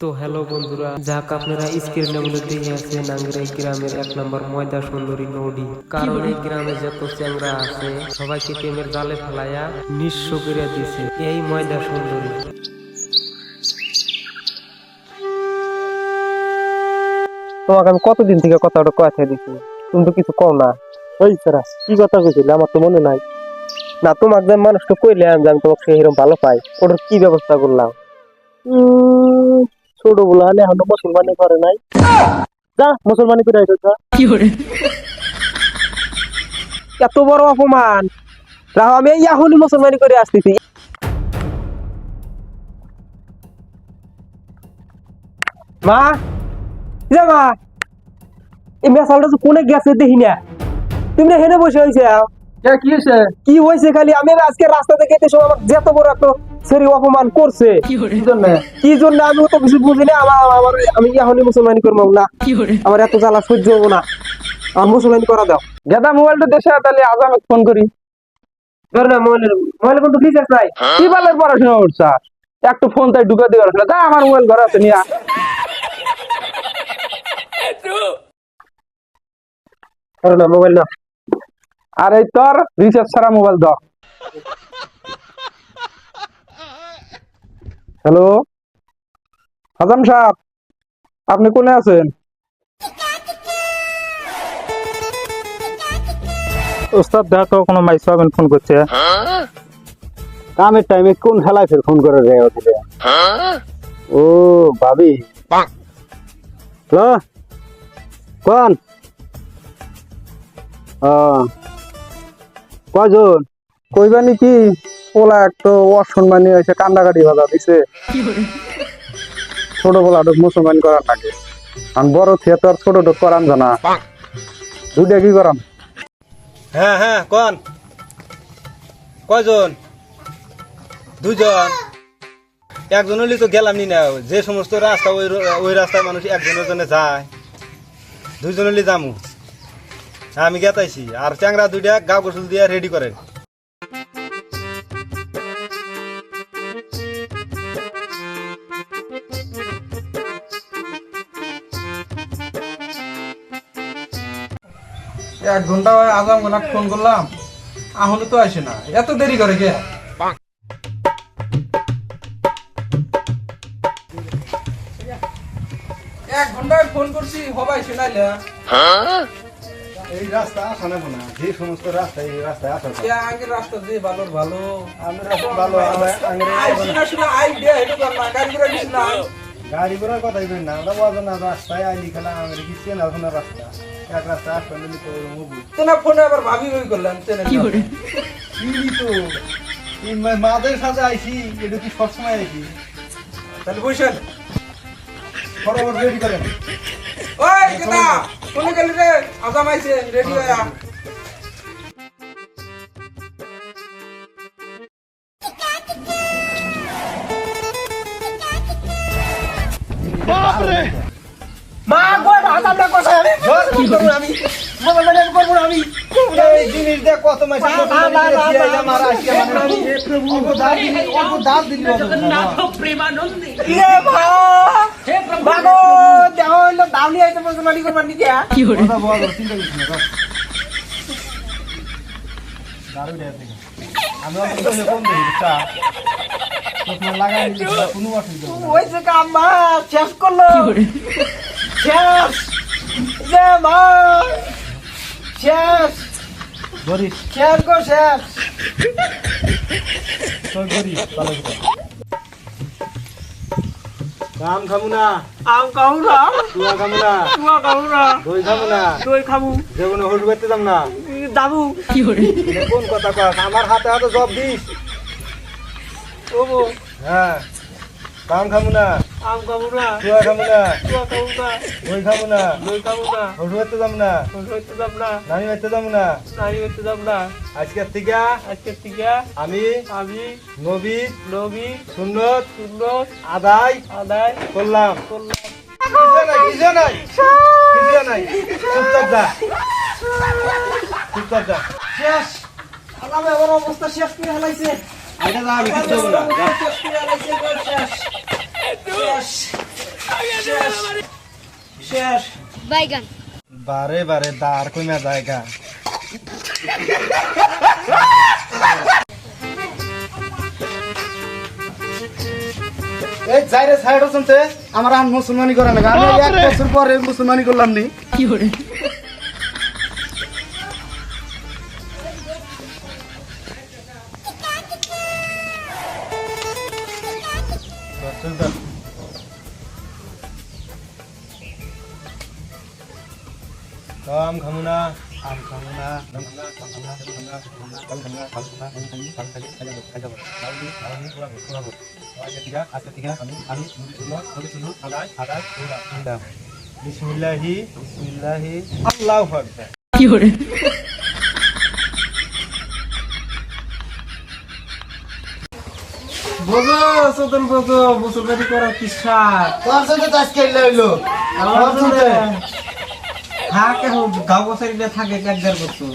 তো হ্যালো বন্ধুরা যাক আপনারা স্ক্রিনের মধ্যে দেখে আছেন আংরাই গ্রামের এক নম্বর ময়দা সুন্দরী নদী। কারণ এই গ্রামে যত চ্যাংরা আছে সবাইকে প্রেমের জালে ফেলাইয়া নিঃস্ব করে দিছে এই ময়দা সুন্দরী। তোমাকে আমি কতদিন থেকে কথাটা কথা দিচ্ছি তুমি তো কিছু কও না। ওই স্যার কি কথা কইছিলে? আমার তো মনে নাই। না তোমাকে যে মানুষটা কইলে আমি তোমাকে সেরকম ভালো পাই ওটার কি ব্যবস্থা করলাম? উম, ছোট বলা হলে এখনও মুসলমানি করে নাই। যা মুসলমানি করে আইসো যা। এত বড় অপমান। রাহ আমি এখনই মুসলমানি করে আসতেছি। মা যা মা এই মেসালটা তো কোনে গেছে দেখি না। তুমি হেনে বসে হয়েছে কি হয়েছে কি হয়েছে খালি? আমি আজকে রাস্তা থেকে যেতে সময় আমাকে যত বড় একটা সেরি অপমান করছে। কি জন্য কি জন্য আমি তো কিছু বুঝি না আমার আমার আমি এখনই মুসলমানি করব না। আমার এত জ্বালা সহ্য হব না। আমার মুসলমানি করা দাও। গেদা মোবাইলটা দেশে তাহলে আজ আমি ফোন করি। ধর না মোবাইলের মোবাইলে কিন্তু রিচার্জ নাই কি বালের পড়াশোনা করছা? একটু ফোন তাই ঢুকে দিয়ে না যা আমার মোবাইল ঘরে আছে নিয়ে ধর না মোবাইল না আর এই তোর রিচার্জ ছাড়া মোবাইল দাও। হ্যালো? হাজাম সাহেব আপনি কোনে আছেন? ওস্তাদ দেখো কোনো মাই সাহেব ফোন করছে। কামের টাইমে কোন খেলায় ফের ফোন করে রে ওদিকে ও ভাবি। হ্যালো কোন? কজন? কইবানি কি? পোলা একটু অসম্মানী হয়েছে কান্দাকাটি বাজা দিছে। ছোট পোলা মুসলমান করার থাকে। আমি বড় থিয়েটার ছোট টোট করান জানা দুইটা কি করাম? হ্যাঁ হ্যাঁ কোন? কয়জন? দুজন একজন হলে তো গেলাম নি না। যে সমস্ত রাস্তা ওই ওই রাস্তায় মানুষ একজনের জন্য যায়। দুইজন হলে যামু। আমি গেতাইছি। আর চ্যাংরা দুইটা গা গোসল দিয়ে রেডি করেন। এক ঘণ্টা আজাম গোনা ফোন করলাম। আহলে তো আসে না। এত দেরি করে কে? এক ঘন্টায় ফোন করছি হবাই শোনাইলে। এই রাস্তা না। যে সমস্ত রাস্তা এই রাস্তায় আসা আগের রাস্তা ভালো। ভালো আমরা ভালো। আইডিয়া হেঁটে না গাড়ি করে না। গাড়ি ঘোড়ার কথাই বলি না আমরা বাজার না রাস্তায় আইলি খেলা আমাদের কি চেনা শোনা রাস্তা? এক রাস্তা আসতে নিলে তো মুভি তোনা ফোনে আবার ভাবি ওই করলাম কি করে? কি তো এই মাদের সাথে আইছি এটা কি সবসময় আইছি তাহলে বসেন ফটাফট রেডি করেন। ওই কেনা ফোনে গেলি রে আজাম আইছে রেডি হয়ে। মা কই আসামটা কোথায় আমি মুসলমানি আমি করব না আমি এই জিনিস দেখ কত মাসে না, না, না, মাসে আজকে মানে হে প্রভু অল্প দাঁত দিলি অল্প দাঁত দিলি ইয়ে মা মা গো দেখো হইল দাউনি আইতে মুসলমানি করবার নিকে কথা বল চিন্তা করিস না দাঁড়াই থেকে আমি অল্প তো কম দেখি ওই যে কাম মা শেষ করল। শেষ। যে মা শেষ। ধরিস শেষ গো শেষ। তোর ধরিস ভালো করে। কাম না। আম খাব না। তুয়া খামু না। তুয়া খাব না। দই না। দই খাব। যে কোনো হোটেল করতে যাম না। দাবু। এটা কোন কথা আমার হাতে হাতে জব দিস। ওবো হ্যাঁ কাম খামু না আম খাব না তুয়া খামু না তুয়া খাব না দই খামু না দই খাব না হোটেল করতে যাম না হইতে যাব না নানি করতে যাম না নারী হইতে যাব না আজকের থেকে আজকে থেকে আমি আমি নবী নবী সুন্নত সুন্দর আদায় আদায় করলাম। করলাম। কিসে নাই কিসে নাই কিসে নাই। চুপচাপ যা। চুপচাপ যা। শেষ। আলামে আমার অবস্থা শেষ করে হালাইছে এটা আমি কিছু বলব না বাইগান। বারে বারে দাঁড় কমে জায়গা। এই যাইরে সাইড শুনতে। আমার আন মুসলমানি করা লাগে আমি এক বছর পরে মুসলমানি করলাম নি। আম খামু আম খাব না আম খাব না বিসমিল্লাহি বিসমিল্লাহি আল্লাহ কি করে বোঝো চোদন বোঝো মুসলমানি করা কি সার তোর সাথে তো আজকে লইলো আমার সাথে? থাকে গাঁও বছর থাকে এক দেড় বছর।